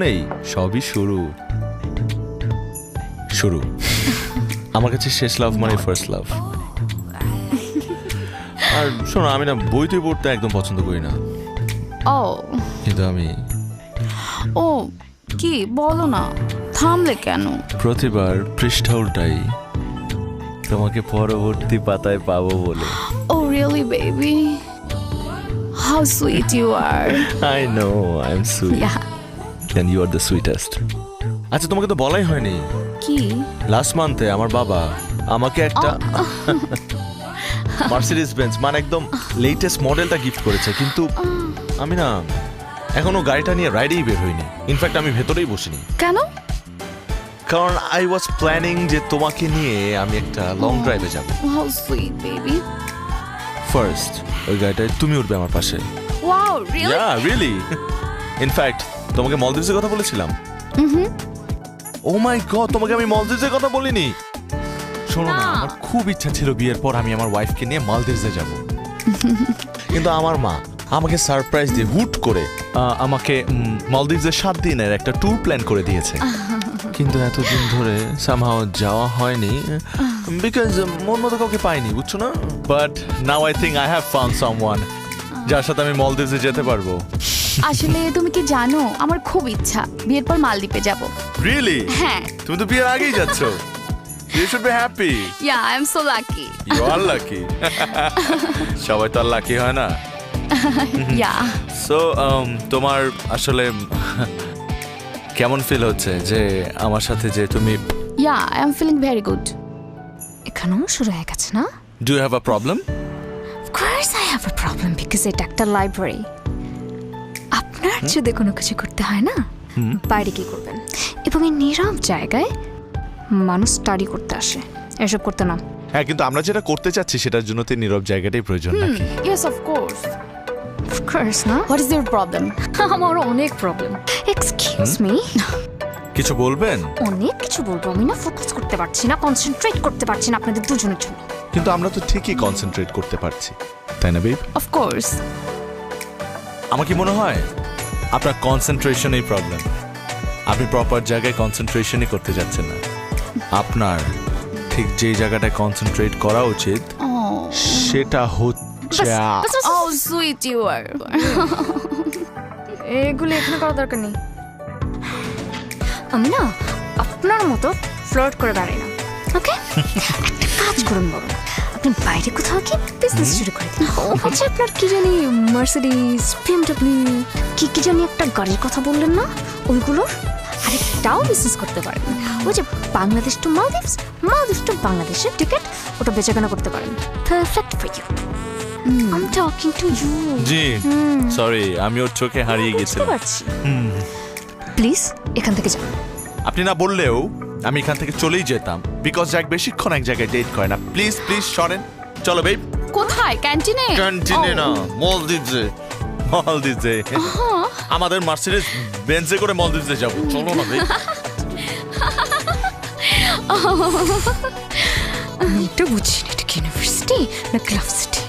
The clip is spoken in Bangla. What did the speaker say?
নেই সবই শুরু। শুরু। আমার কাছে শেষ লাভ মানে ফার্স্ট লাভ আর শোনো আমি না বইতে পড়তে একদম পছন্দ করি না। ও। কিন্তু আমি ও কি? বলো না। থামলে কেন? প্রতিবার পৃষ্ঠা উল্টাই। তোমাকে পরবর্তী পাতায় পাবো বলে। ও really baby how sweet you are I know I am sweet and you are the sweetest আচ্ছা তোমাকে তো বলাই হয়নি। কি? লাস্ট মান্থে আমার বাবা আমাকে একটা মার্সিডিজ বেঞ্চ মানে একদম লেটেস্ট মডেলটা গিফট করেছে কিন্তু আমি না এখনও গাড়িটা নিয়ে রাইডেই বের হইনি। ইনফ্যাক্ট আমি ভেতরেই বসিনি। কেন? কারণ আই ওয়াজ প্ল্যানিং যে তোমাকে নিয়ে আমি একটা লং ড্রাইভে যাব। হাউ সুইট বেবি ফার্স্ট ওই গাড়িটায় তুমি উঠবে আমার পাশে। Wow really yeah really in fact তোমাকে মলদ্বীপসের কথা বলেছিলাম? ও মাই গড তোমাকে আমি মলদ্বীপসের কথা বলিনি? শোনো না। আমার খুব ইচ্ছা ছিল বিয়ের পর আমি আমার ওয়াইফকে নিয়ে মালদ্বীপসে যাব। কিন্তু আমার মা আমাকে সারপ্রাইজ দিয়ে হুট করে আমাকে মালদ্বীপসের সাত দিনের একটা ট্যুর প্ল্যান করে দিয়েছে। কিন্তু এতদিন ধরে সামহাও যাওয়া হয়নি বিকজ মন মতো কাউকে পাইনি বুঝছ না? But now I think I have found someone যার সাথে আমি মলদ্বীপসে যেতে পারব। আসলে তুমি কি জানো আমার খুব ইচ্ছা বিয়ের পর মালদ্বীপে যাব। রিয়েলি হ্যাঁ। তুমি তো বিয়ের আগেই যাচ্ছ। You should be happy yeah I am so lucky you are lucky সবাই তো আর লাকি হয় না। ইয়া সো তোমার আসলে কেমন ফিল হচ্ছে যে আমার সাথে যে তুমি yeah I am feeling very good এখানেও শুরু হয়ে গেছে না? Do have a problem course I have a problem because এটা একটা লাইব্রেরি আপনার যদি কোনো কিছু করতে হয় না? বাইরে কি করবেন। এবং এই নীরব জায়গায় মানুষ স্টাডি করতে আসে। এসব করতে না। হ্যাঁ কিন্তু আমরা যেটা করতে চাচ্ছি সেটার জন্য তো নীরব জায়গাটাই প্রয়োজন নাকি? ইয়েস অফ কোর্স কোর্স না? হোয়াট ইজ ইউর প্রবলেম আমার অনেক প্রবলেম এক্সকিউজ মি কিছু বলবেন? অনেক কিছু বলব। আমি না ফোকাস করতে পারছি না কনসেন্ট্রেট করতে পারছি না আপনাদের দুজনের জন্য। কিন্তু আমরা তো ঠিকই কনসেন্ট্রেট করতে পারছি। তাই না বেব অফ কোর্স আমার কি মনে হয়? আপনার কনসেন্ট্রেশনই প্রবলেম আপনি প্রপার জায়গায় কনসেন্ট্রেশনই করতে যাচ্ছেন না। আপনার ঠিক যে জায়গাটায় কনসেন্ট্রেট করা উচিত সেটা হচ্ছে oh এগুলো এখানে করার দরকার নেই। আমি না আপনার মতো ফ্লার্ট করে বেড়াই না। ওকে একটা কাজ করুন বড় আপনি বাইরে কোথাও কি? বিজনেস শুরু করে দিন। ও হচ্ছে আপনার কি জানি মার্সিডিজ বিএমডব্লিউ কি কি জানি একটা গাড়ির কথা বললেন না? ওইগুলোর আরেকটাও বিজনেস করতে পারেন। ওই যে বাংলাদেশ টু মালদ্বীপস মালদ্বীপস টু বাংলাদেশের টিকিট ওটা বেচাকেনা করতে পারেন। Perfect for you I talking to you ji sorry আমি ওর চোখে হারিয়ে গেছিলাম। প্লিজ এখান থেকে যান। আপনি না বললেও আমি এখান থেকে চলেই যেতাম বিকজ জ্যাক বেশিক্ষণ এক জায়গায় ডেট করে না। প্লিজ প্লিজ সরেন। চলো বেব কোথায়? ক্যান্টিনে ক্যান্টিনে না মলদ্বীপসে মলদ্বীপসে আমাদের মার্সিডিজ বেঞ্চে করে মলদ্বীপসে যাব। চলো না এটা বুঝি না এটা ইউনিভার্সিটি না ক্লাব সিটি